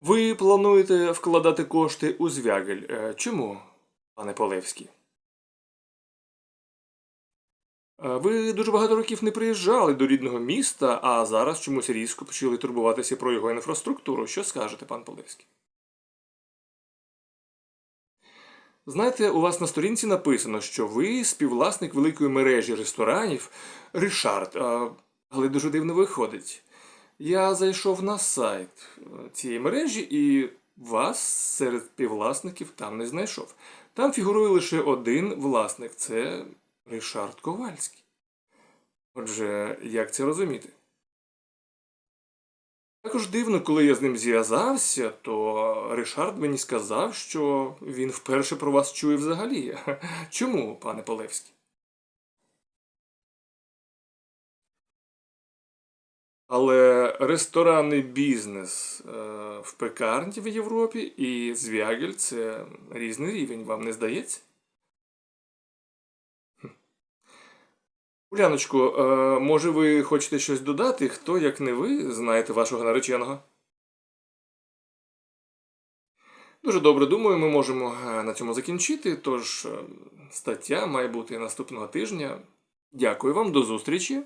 Ви плануєте вкладати кошти у звягель. Е, Чому, пане Полевський? Е, Ви дуже багато років не приїжджали до рідного міста, а зараз чомусь різко почали турбуватися про його інфраструктуру. Що скажете, пан Полевський? Знаєте, у вас на сторінці написано, що ви співвласник великої мережі ресторанів Ришард, але дуже дивно виходить. Я зайшов на сайт е, цієї мережі і вас серед співвласників там не знайшов. Там фігурує лише один власник це Ришард Ковальський. Отже, як це розуміти? Також дивно, коли я з ним зв'язався, то Ришард мені сказав, що він вперше про вас чує взагалі. Чому, пане Полевський? Але ресторанний бізнес е, в пекарні в Європі і звягель це різний рівень, вам не здається? Хм. Уляночко, е, може ви хочете щось додати? Хто, як не ви, знаєте вашого нареченого? Дуже добре, думаю, ми можемо е, на цьому закінчити. Тож стаття має бути наступного тижня. Дякую вам, до зустрічі.